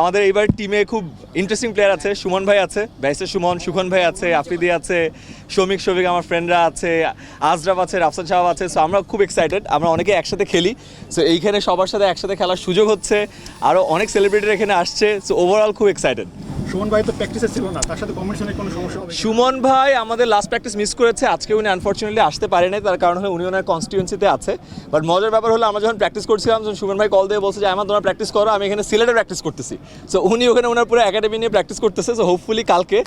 আমাদের এইবার টিমে খুব ইন্টারেস্টিং প্লেয়ার আছে, সুমন ভাই আছে ব্যাসে সুমন, সুখন ভাই আছে, আফ্রিদি আছে শমিক শফিক আমার ফ্রেন্ডরা আছে, আজরাব আছে, রাফসান সাহাব আছে সো আমরা খুব এক্সাইটেড আমরা অনেকে একসাথে খেলি সো এইখানে সবার সাথে একসাথে খেলার সুযোগ হচ্ছে আরও অনেক সেলিব্রিটির এখানে আসছে সো ওভারঅল খুব এক্সাইটেড সুমন ভাই তো প্র্যাকটিসে ছিল না তার সাথে কম্বিনেশনে কোনো সমস্যা হবে? সুমন ভাই আমাদের লাস্ট প্র্যাকটিস মিস করেছে আজকে উনি আনফর্চুনেটলি আসতে পারেনি তার কারণ হলো উনি ওনার কনস্টিটুয়েন্সিতে আছে। বাট মজার ব্যাপার হলো আমরা যখন প্র্যাকটিস করছিলাম যখন সুমন ভাই কল দিয়ে বলছে যে আমার তোমরা প্র্যাকটিস করো আমি এখানে সিলেটে প্র্যাকটিস করতেছি। সো উনি ওখানে ওনার পুরো একাডেমি নিয়ে প্র্যাকটিস করতেছে সো হোপফুলি কালকে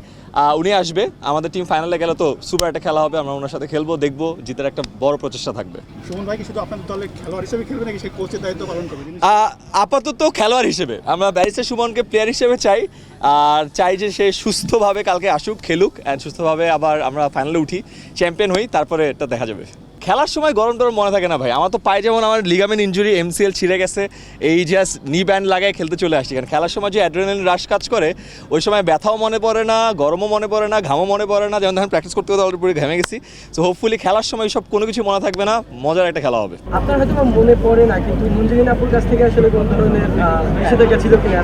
উনি আসবে। আমাদের টিম ফাইনালে গেলে তো সুপার একটা খেলা হবে আমরা ওনার সাথে খেলব দেখব জিতের একটা বড় প্রচেষ্টা থাকবে। সুমন ভাই কি শুধু আপনাদের দলে খেলোয়াড় হিসেবে খেলবে নাকি সে কোচের দায়িত্ব পালন করবে? আপাতত খেলোয়াড় হিসেবে। আমরা ব্যারিস্টার সুমনকে প্লেয়ার হিসেবে চাই আর চাই যে সে সুস্থভাবে কালকে আসুক, খেলুক অ্যান্ড সুস্থভাবে আবার আমরা ফাইনালে উঠি চ্যাম্পিয়ন হই, তারপরে এটা দেখা যাবে। খেলার সময় গরম টরম মনে থাকে না ভাই। আমার তো পায়ে যেমন আমার লিগামেন্ট ইঞ্জুরি এমসিএল ছিঁড়ে গেছে, এই জাস্ট নি ব্যান্ড লাগায় খেলতে চলে আসছি। কারণ খেলার সময় যে অ্যাড্রেনালিন রাশ কাজ করে, ওই সময় ব্যথাও মনে পড়ে না, গরমও মনে পড়ে না, ঘামও মনে পড়ে না। যেমন ধরেন প্র্যাকটিস করতে করতে অলরেডি ঘেমে গেছি। সো হোপফুলি খেলার সময় সব কোনো কিছু মনে থাকবে না, মজার একটা খেলা হবে। আপনার হয়তো মনে পড়ে না, কিন্তু মঞ্জুরিন আপুর কাছ থেকে আসলে কোন ধরনের নিষেধাজ্ঞা ছিল কিনা?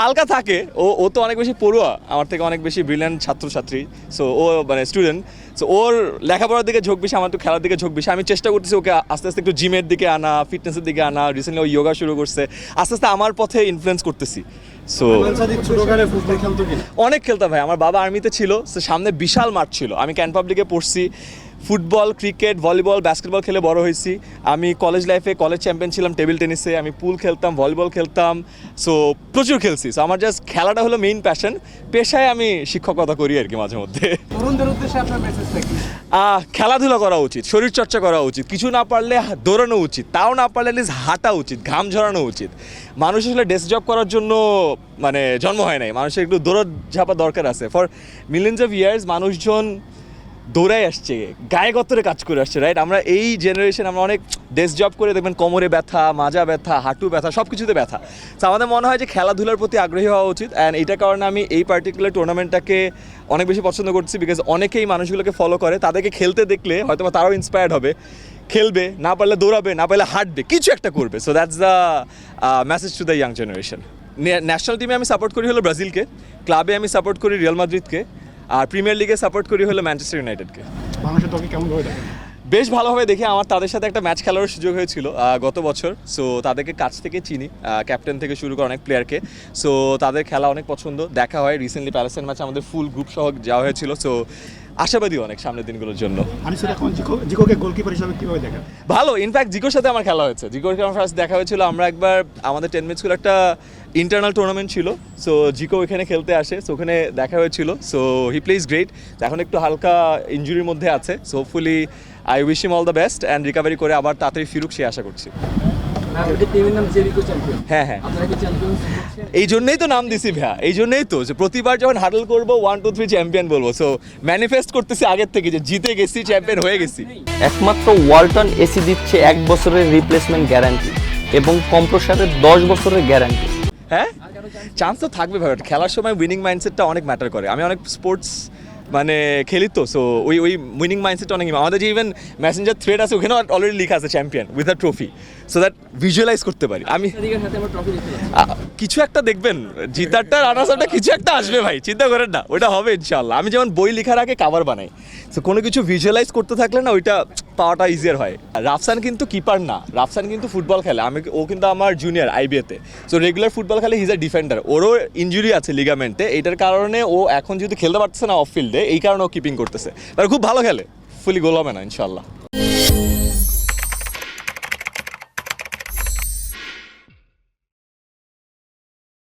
হালকা থাকে। ও ও তো অনেক বেশি পড়ুয়া, আমার থেকে অনেক বেশি ব্রিলিয়ান্ট ছাত্রছাত্রী। সো ও মানে স্টুডেন্ট সো ওর লেখাপড়ার দিকে ঝোঁক বেশি, আমার তো খেলার দিকে ঝোঁক বেশি। আমি চেষ্টা করতেছি ওকে আস্তে আস্তে একটু জিমের দিকে আনা ফিটনেসের দিকে আনা। রিসেন্টলি ও যোগা শুরু করছে। আস্তে আস্তে আমার পথে ইনফ্লুয়েন্স করতেছি। সো অনেক খেলতাম ভাই। আমার বাবা আর্মিতে ছিল। সামনে বিশাল মাঠ ছিল। আমি ক্যান পাবলিকে পড়ছি। ফুটবল ক্রিকেট ভলিবল বাস্কেটবল খেলে বড় হয়েছি। আমি কলেজ লাইফে কলেজ চ্যাম্পিয়ন ছিলাম টেবিল টেনিসে আমি পুল খেলতাম ভলিবল খেলতাম সো প্রচুর খেলছি। সো আমার জাস্ট খেলাটা হলো মেইন প্যাশন পেশায় আমি শিক্ষকতা করি আর কি মাঝে মধ্যে। খেলাধুলা করা উচিত শরীর চর্চা করা উচিত কিছু না পারলে দৌড়ানো উচিত তাও না পারলে least হাঁটা উচিত ঘাম ঝরানো উচিত। মানুষ আসলে ডেস্ক জব করার জন্য মানে জন্ম হয় নাই। মানুষের একটু দৌড় ঝাপা দরকার আছে। ফর মিলিয়ন্স অফ ইয়ার্স মানুষজন দৌড়াই আসছে, গায়ে গতরে কাজ করে আসছে রাইট আমরা এই জেনারেশন আমরা অনেক ডেস্ক জব করে দেখবেন, কোমরে ব্যথা, মাজা ব্যথা, হাঁটু ব্যথা সব কিছুতে ব্যথা। তো আমাদের মনে হয় যে খেলাধুলার প্রতি আগ্রহী হওয়া উচিত অ্যান্ড এইটার কারণে আমি এই পার্টিকুলার টুর্নামেন্টটাকে অনেক বেশি পছন্দ করছি বিকজ অনেকেই মানুষগুলোকে ফলো করে, তাদেরকে খেলতে দেখলে হয়তো তারাও ইন্সপায়ার্ড হবে। খেলবে, না পারলে দৌড়াবে, না পারলে হাঁটবে, কিছু একটা করবে। So that's the message to the young generation national টিমে আমি সাপোর্ট করি হলো ব্রাজিলকে ক্লাবে আমি সাপোর্ট করি রিয়াল মাদ্রিদকে। আর প্রিমিয়ার লিগে সাপোর্ট করি হলো ম্যানচেস্টার ইউনাইটেডকে। বাংলাদেশের দলকে কেমন ভাবে দেখেন? বেশ ভালোভাবে দেখি আমার তাদের সাথে একটা ম্যাচ খেলার সুযোগ হয়েছিল গত বছর। সো তাদেরকে কাছ থেকে চিনি ক্যাপ্টেন থেকে শুরু করে অনেক প্লেয়ারকে সো তাদের খেলা অনেক পছন্দ। দেখা হয় রিসেন্টলি প্যালেসের ম্যাচ আমাদের ফুল গ্রুপ সহ যাওয়া হয়েছিল। সো আশাবাদী অনেক সামনের দিনগুলোর জন্য। জিকো জিকোকে গোলকিপার হিসেবে কীভাবে ভালো ইনফ্যাক্ট জিকোর সাথে আমার খেলা হয়েছে। জিকোর আমার ফার্স্ট দেখা হয়েছিল। আমরা একবার আমাদের টেন স্কুল একটা ইন্টারনাল টুর্নামেন্ট ছিল। সো জিকো এখানে খেলতে আসে। সো ওখানে দেখা হয়েছিল। সো হি প্লেস গ্রেট এখন একটু হালকা ইঞ্জুরির মধ্যে আছে। So hopefully I wish him all the best and recovery করে আবার তাড়াতাড়ি ফিরুক সে আশা করছি। হ্যাঁ হ্যাঁ। আপনারা কি চ্যাম্পিয়ন এই জন্যই তো নাম দিছি ভাইয়া এই জন্যই তো যে প্রতিবার যখন হাডল করব ওয়ান টু থ্রি চ্যাম্পিয়ন বলব। সো ম্যানিফেস্ট করতেছি আগের থেকে যে জিতে গেছি চ্যাম্পিয়ন হয়ে গেছি। একমাত্র ওয়ালটন এসি দিচ্ছে এক বছরের রিপ্লেসমেন্ট গ্যারান্টি এবং কম্প্রসারের দশ বছরের গ্যারান্টি হ্যাঁ? চান্স তো থাকবে ভাই খেলার সময় উইনিং মাইন্ডসেটটা অনেক ম্যাটার করে। আমি অনেক স্পোর্টস মানে খেলি তো সো ওই ওই উইনিং মাইন্ডসেটটা অনেক আমাদের যে ইভেন মেসেঞ্জার থ্রেড আছে ওখানে অলরেডি লেখা আছে champion with a trophy so that visualise করতে পারি। আমি কিছু একটা দেখবেন জিতারটা রানার্সটা কিছু একটা আসবে ভাই চিন্তা করেন না ওটা হবে ইনশাল্লাহ আমি যেমন বই লেখার আগে কাভার বানাই তো কোনো কিছু ভিজুয়ালাইজ করতে থাকলে না ওইটা পাওয়াটা ইজিয়ার হয়। আর রাফসান কিন্তু কিপার না রাফসান কিন্তু ফুটবল খেলে। আমি ও কিন্তু আমার জুনিয়র আইবিএতে সো রেগুলার ফুটবল খেলে হিজ আ ডিফেন্ডার ওরও ইঞ্জুরি আছে লিগামেন্টে এটার কারণে ও এখন যেহেতু খেলতে পারতেছে না অফ ফিল্ডে এই কারণেও কিপিং করতেছে। তারা খুব ভালো খেলে। ফুলি গোল হবে না ইনশাল্লাহ